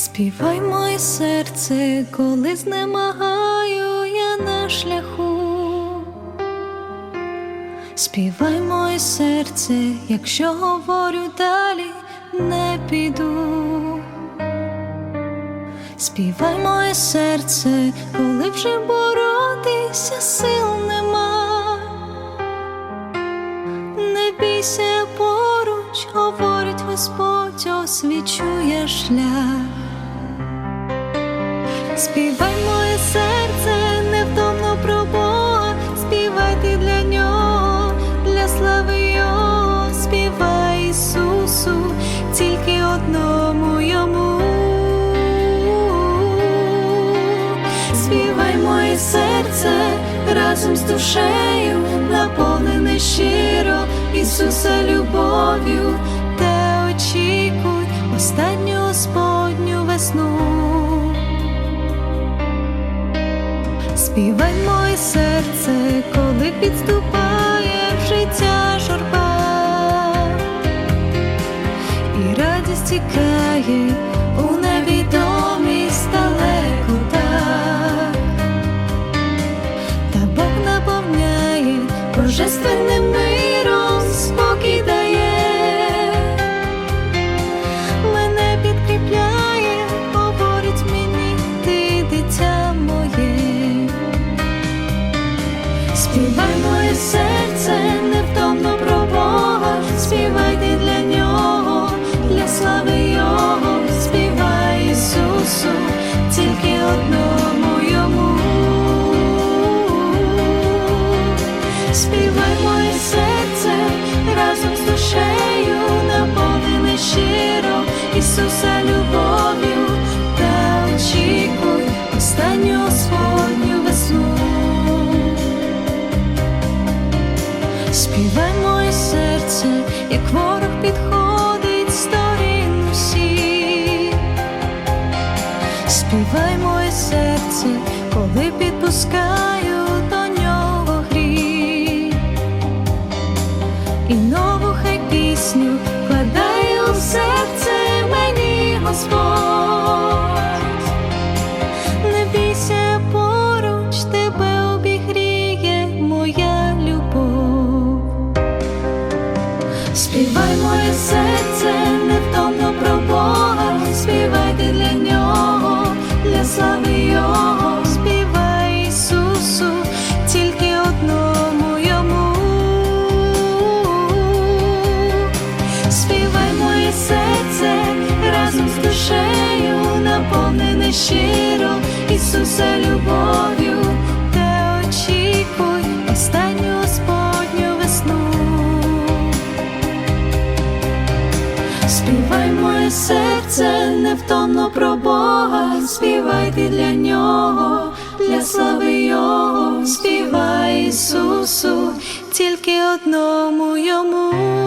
Співай моє серце, коли знемагаю я на шляху. Співай моє серце, якщо говорю далі, не піду. Співай моє серце, коли вже боротися сил нема. Не бійся поруч, говорить Господь, освічує шлях. Співай моє серце, невтомно про Бога, співай ти для нього, для слави Його, співай Ісусу, тільки одному йому. Співай моє серце разом з душею, наповнене щиро Ісуса любов'ю, та очікуй останню Господню весну. Співай моє серце, коли підступає в життя журба, і радість тікає у Серце, невтомно про Бога, співайте для нього, для слави Його, співай Ісусу, тільки одному йому. Співай моє серце Серце, коли підпускаю до нього гріх. І щиро Ісуса любов'ю, та очікуй останню Господню весну. Співай моє серце, невтомно про Бога, співай ти для нього, для слави Його, співай Ісусу, тільки одному йому.